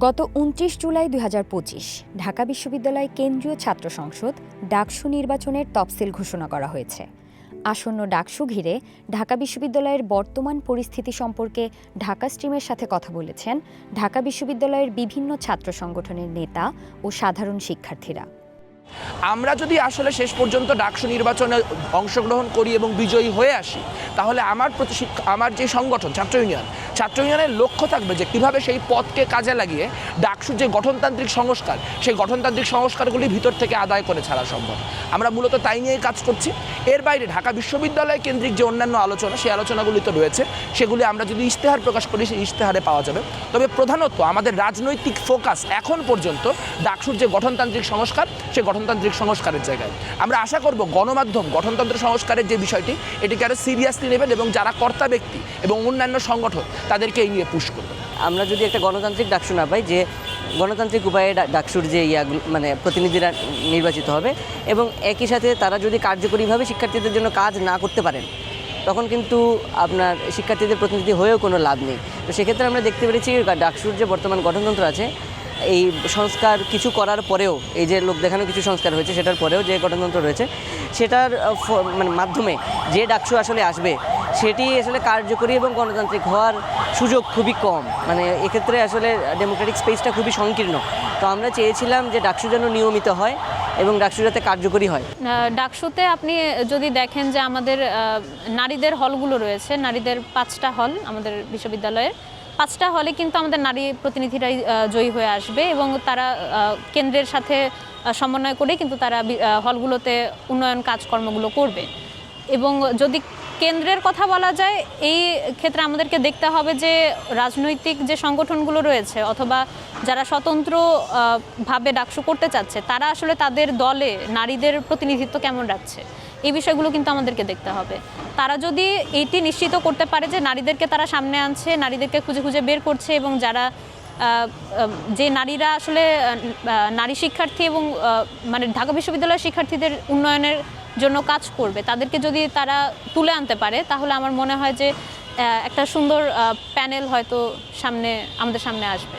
গত উনত্রিশ জুলাই দু হাজার পঁচিশ ঢাকা বিশ্ববিদ্যালয় কেন্দ্রীয় ছাত্র সংসদ ডাকসু নির্বাচনের তফসিল ঘোষণা করা হয়েছে। আসন্ন ডাকসু ঘিরে ঢাকা বিশ্ববিদ্যালয়ের বর্তমান পরিস্থিতি সম্পর্কে ঢাকা স্ট্রিমের সাথে কথা বলেছেন ঢাকা বিশ্ববিদ্যালয়ের বিভিন্ন ছাত্র সংগঠনের নেতা ও সাধারণ শিক্ষার্থীরা। আমরা যদি আসলে শেষ পর্যন্ত ডাকসু নির্বাচনে অংশগ্রহণ করি এবং বিজয়ী হয়ে আসি, তাহলে আমার প্রতি আমার যে সংগঠন, ছাত্র ইউনিয়ন, ছাত্র ইউনিয়নের লক্ষ্য থাকবে যে কীভাবে সেই পথকে কাজে লাগিয়ে ডাকসুর যে গঠনতান্ত্রিক সংস্কার, সেই গঠনতান্ত্রিক সংস্কারগুলি ভিতর থেকে আদায় করে ছাড়া সম্ভব। আমরা মূলত তাই নিয়েই কাজ করছি। এর বাইরে ঢাকা বিশ্ববিদ্যালয় কেন্দ্রিক যে অন্যান্য আলোচনা, সেই আলোচনাগুলি তো রয়েছে। সেগুলি আমরা যদি ইশতেহার প্রকাশ করি, সেই ইশতেহারে পাওয়া যাবে। তবে প্রধানত আমাদের রাজনৈতিক ফোকাস এখন পর্যন্ত ডাকসুর যে গঠনতান্ত্রিক সংস্কার সেই গঠনতান্ত্রিক সংস্কারের জায়গায়। আমরা আশা করব গণমাধ্যম, গঠনতন্ত্র সংস্কারের যে বিষয়টি, এটিকে আরও সিরিয়াসলি নেবেন এবং যারা কর্তা ব্যক্তি এবং অন্যান্য সংগঠন তাদেরকে এই নিয়ে পুশ করবেন। আমরা যদি একটা গণতান্ত্রিক ডাকসু না পাই, যে গণতান্ত্রিক উপায়ে ডাকসুর যে ইয়াগুলো মানে প্রতিনিধিরা নির্বাচিত হবে এবং একই সাথে তারা যদি কার্যকরীভাবে শিক্ষার্থীদের জন্য কাজ না করতে পারেন, তখন কিন্তু আপনার শিক্ষার্থীদের প্রতিনিধি হয়েও কোনো লাভ নেই। তো সেক্ষেত্রে আমরা দেখতে পেরেছি, ডাকসুর যে বর্তমান গঠনতন্ত্র আছে এই সংস্কার কিছু করার পরেও, এই যে লোক দেখানো কিছু সংস্কার হয়েছে, সেটার পরেও যে গঠনতন্ত্র রয়েছে, সেটার মানে মাধ্যমে যে ডাকসু আসলে আসবে, সেটি আসলে কার্যকরী এবং গণতান্ত্রিক হওয়ার সুযোগ খুবই কম। মানে এক্ষেত্রে আসলে ডেমোক্রেটিক স্পেসটা খুবই সংকীর্ণ। তো আমরা চেয়েছিলাম যে ডাকসু যেন নিয়মিত হয় এবং ডাকসু যাতে কার্যকরী হয়। ডাকসুতে আপনি যদি দেখেন যে আমাদের নারীদের হলগুলো রয়েছে, নারীদের পাঁচটা হল আমাদের বিশ্ববিদ্যালয়ের। পাঁচটা হলে কিন্তু আমাদের নারী প্রতিনিধিরাই জয়ী হয়ে আসবে এবং তারা কেন্দ্রের সাথে সমন্বয় করে কিন্তু তারা হলগুলোতে উন্নয়ন কাজকর্মগুলো করবে। এবং যদি কেন্দ্রের কথা বলা যায়, এই ক্ষেত্রে আমাদেরকে দেখতে হবে যে রাজনৈতিক যে সংগঠনগুলো রয়েছে অথবা যারা স্বতন্ত্র ভাবে ডাকসু করতে চাচ্ছে, তারা আসলে তাদের দলে নারীদের প্রতিনিধিত্ব কেমন রাখছে? এই বিষয়গুলো কিন্তু আমাদেরকে দেখতে হবে। তারা যদি এইটি নিশ্চিত করতে পারে যে নারীদেরকে তারা সামনে আনছে, নারীদেরকে খুঁজে খুঁজে বের করছে এবং যারা যে নারীরা আসলে নারী শিক্ষার্থী এবং মানে ঢাকা বিশ্ববিদ্যালয়ের শিক্ষার্থীদের উন্নয়নের জন্য কাজ করবে, তাদেরকে যদি তারা তুলে আনতে পারে, তাহলে আমার মনে হয় যে একটা সুন্দর প্যানেল হয়তো সামনে, আমাদের সামনে আসবে।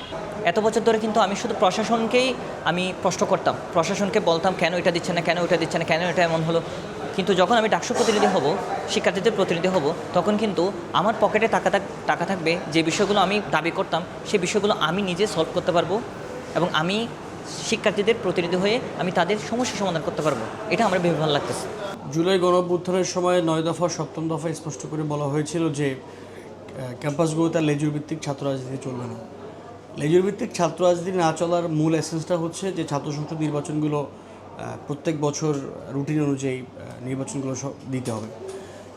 এত বছর ধরে কিন্তু আমি শুধু প্রশাসনকেই আমি প্রশ্ন করতাম। প্রশাসনকে বলতাম, কেন এটা দিচ্ছে না, কেন এটা দিচ্ছে না, কেন এটা এমন হলো? কিন্তু যখন আমি ডাকসু প্রতিনিধি হব, শিক্ষার্থীদের প্রতিনিধি হব, তখন কিন্তু আমার পকেটে টাকা টাকা থাকবে, যে বিষয়গুলো আমি দাবি করতাম, সেই বিষয়গুলো আমি নিজে সলভ করতে পারব এবং আমি শিক্ষার্থীদের প্রতিনিধি হয়ে আমি তাদের সমস্যা সমাধান করতে পারব। এটা আমার ভেবে ভালো লাগতেছে। জুলাই গণঅভ্যুত্থানের সময় নয় দফা, সপ্তম দফা স্পষ্ট করে বলা হয়েছিল যে ক্যাম্পাসগুলোতে লেজুর ভিত্তিক ছাত্র রাজনীতি চলবে না। লেজুর ভিত্তিক ছাত্র রাজনীতি না চলার মূল এসেন্সটা হচ্ছে যে ছাত্র সংসদ নির্বাচনগুলো প্রত্যেক বছর রুটিন অনুযায়ী নির্বাচনগুলো সব দিতে হবে।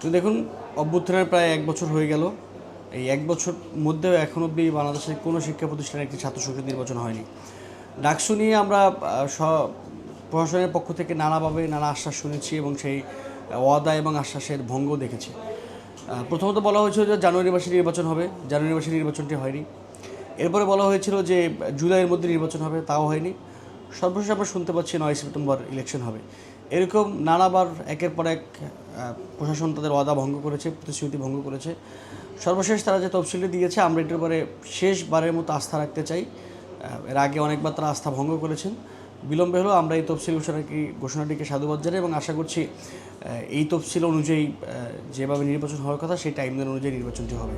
তো দেখুন, অভ্যুত্থানের প্রায় এক বছর হয়ে গেল। এই এক বছর মধ্যেও এখন অব্দি বাংলাদেশের কোনো শিক্ষা প্রতিষ্ঠানে একটি ছাত্র সংসদ নির্বাচন হয়নি। ডাকসু নিয়ে আমরা প্রশাসনের পক্ষ থেকে নানাভাবে নানা আশ্বাস শুনেছি এবং সেই ওয়াদা এবং আশ্বাসের ভঙ্গ দেখেছি। প্রথমত বলা হয়েছিল যে জানুয়ারি মাসে নির্বাচন হবে। জানুয়ারি মাসে নির্বাচনটি হয়নি। এরপরে বলা হয়েছিল যে জুলাইয়ের মধ্যে নির্বাচন হবে, তাও হয়নি। সর্বশেষ আমরা শুনতে পাচ্ছি নয় সেপ্টেম্বর ইলেকশন হবে। এরকম নানাবার একের পর এক প্রশাসন তাদের ওয়াদা ভঙ্গ করেছে, প্রতিশ্রুতি ভঙ্গ করেছে। সর্বশেষ তারা যে তফসিলটি দিয়েছে, আমরা এটার পরে শেষবারের মতো আস্থা রাখতে চাই। এর আগে অনেকবার তারা আস্থা ভঙ্গ করেছেন। বিলম্বে হলেও আমরা এই তফসিল ঘোষণাকে ঘোষণাটিকে সাধুবাদ জানাই এবং আশা করছি এই তফসিল অনুযায়ী যেভাবে নির্বাচন হওয়ার কথা, সেই টাইম অনুযায়ী নির্বাচনটি হবে।